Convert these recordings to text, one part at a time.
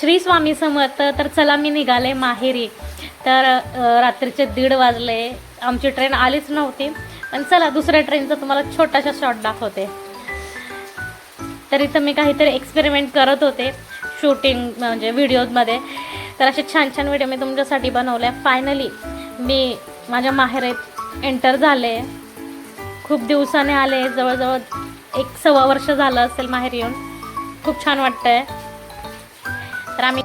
श्री स्वामी समर्थ तर चला मी निघाले माहेरी. तर रात्रीचे दीड वाजले. आमची ट्रेन आलीच नव्हती. पण चला दुसऱ्या ट्रेनचा तुम्हाला छोटासा शॉट दाखवते. तर इथं मी काहीतरी एक्सपेरिमेंट करत होते शूटिंग म्हणजे व्हिडिओजमध्ये तर असे छान छान व्हिडिओ मी तुमच्यासाठी बनवले. फायनली मी माझ्या माहेरीत एंटर झाले. खूप दिवसाने आले. जवळजवळ एक सव्वा वर्ष झालं असेल माहेर येऊन. खूप छान वाटतंय. तर आम्ही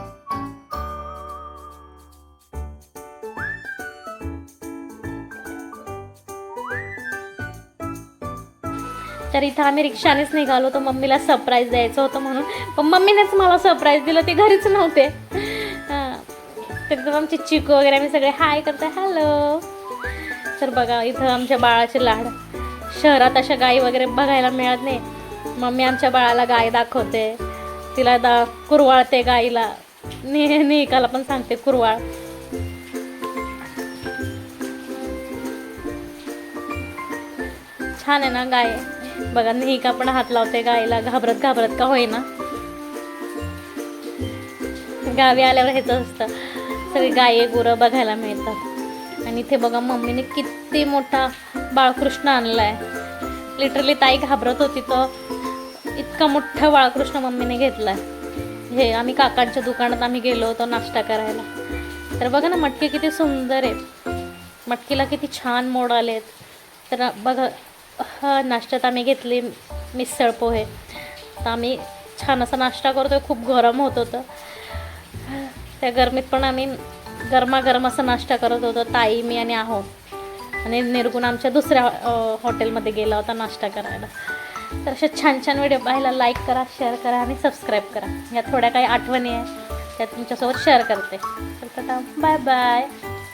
तर इथं आम्ही रिक्षानेच निघालो तर मम्मीला सरप्राईज द्यायचं होतं म्हणून. पण मम्मीनेच मला सरप्राईज दिलं. ते घरीच नव्हते. तर एकदम आमची चिकू वगैरे आम्ही सगळे हाय करतो हॅलो तर बघा इथं आमच्या बाळाचे लाड. शहरात अशा गाई वगैरे बघायला मिळत नाही. मम्मी आमच्या बाळाला गाय दाखवते. तिला दा कुरवाळते गाईला. नि निकाला पण सांगते कुरवाळ. छान आहे ना गाय. बघा नेहिका पण हात लावते गायला घाबरत घाबरत का होईना. गावी आल्यावर हेच असतं. सगळी गाये गुरं बघायला मिळतात. आणि इथे बघा मम्मीने किती मोठा बाळकृष्ण आणलाय. लिटरली ताई घाबरत होती तो. इतका मोठा बाळकृष्ण मम्मीने घेतला हे आम्ही काकांच्या दुकानात आम्ही गेलो होतो नाश्ता करायला. तर बघा ना मटकी किती सुंदर आहे. मटकीला किती छान मोड आलेत. तर बघा हा नाश्त्यात आम्ही घेतली मिसळ पोहे. तर आम्ही छान असा नाश्ता करतो खूप गरम होत होतं. त्या गरमीत पण आम्ही गरमागरम असा नाश्ता करत होतो ताई मी आणि आहो. आणि निर्गुण आमच्या दुसऱ्या हॉटेलमध्ये गेला होता नाश्ता करायला. तर असे छान छान व्हिडिओ पाहायला लाईक करा शेअर करा आणि सबस्क्राईब करा. या थोड्या काही आठवणी आहे त्या तुमच्यासोबत शेअर करते. तर बाय बाय